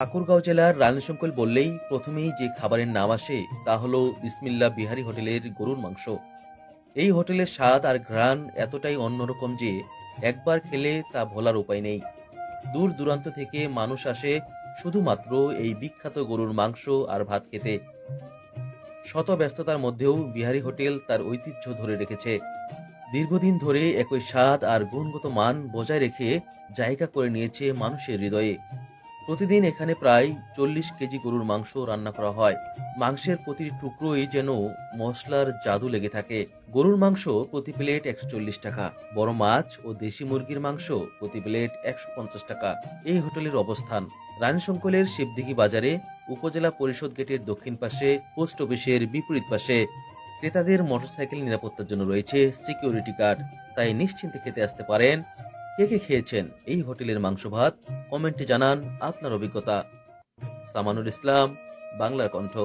ঠাকুরগাঁও জেলার রানীশঙ্কল বললেই প্রথমেই যে খাবারের নাম আসে তা হলো বিসমিল্লা বিহারি হোটেলের গরুর মাংস। এই হোটেলের স্বাদ আর ঘ্রাণ এতটাই অন্যরকম যে একবার খেলে তা ভোলার উপায় নেই। দূর দূরান্ত থেকে মানুষ আসে শুধুমাত্র এই বিখ্যাত গরুর মাংস আর ভাত খেতে। শত ব্যস্ততার মধ্যেও বিহারি হোটেল তার ঐতিহ্য ধরে রেখেছে। দীর্ঘদিন ধরে একই স্বাদ আর গুণগত মান বজায় রেখে জায়গা করে নিয়েছে মানুষের হৃদয়ে। প্রতিদিন এখানে প্রায় চল্লিশ কেজি গরুর মাংস রান্না করা হয়। মাংসের প্রতিটি টুকরোই যেন মশলার জাদু লেগে থাকে। গরুর মাংস প্রতি প্লেট একশো চল্লিশ টাকা, বড় মাছ ও দেশি মুরগির মাংস প্রতি প্লেট একশো পঞ্চাশ টাকা। এই হোটেলের অবস্থান। রানীশঙ্কলের শিবদিঘি বাজারে, উপজেলা পরিষদ গেটের দক্ষিণ পাশে, পোস্ট অফিসের বিপরীত পাশে। ক্রেতাদের মোটরসাইকেল নিরাপত্তার জন্য রয়েছে সিকিউরিটি গার্ড। তাই নিশ্চিন্তে খেতে আসতে পারেন কে কে খেয়েছেন এই হোটেলের মাংস ভাত? কমেন্টে জানান আপনার অভিজ্ঞতা। সামানুর ইসলাম, বাংলার কণ্ঠ।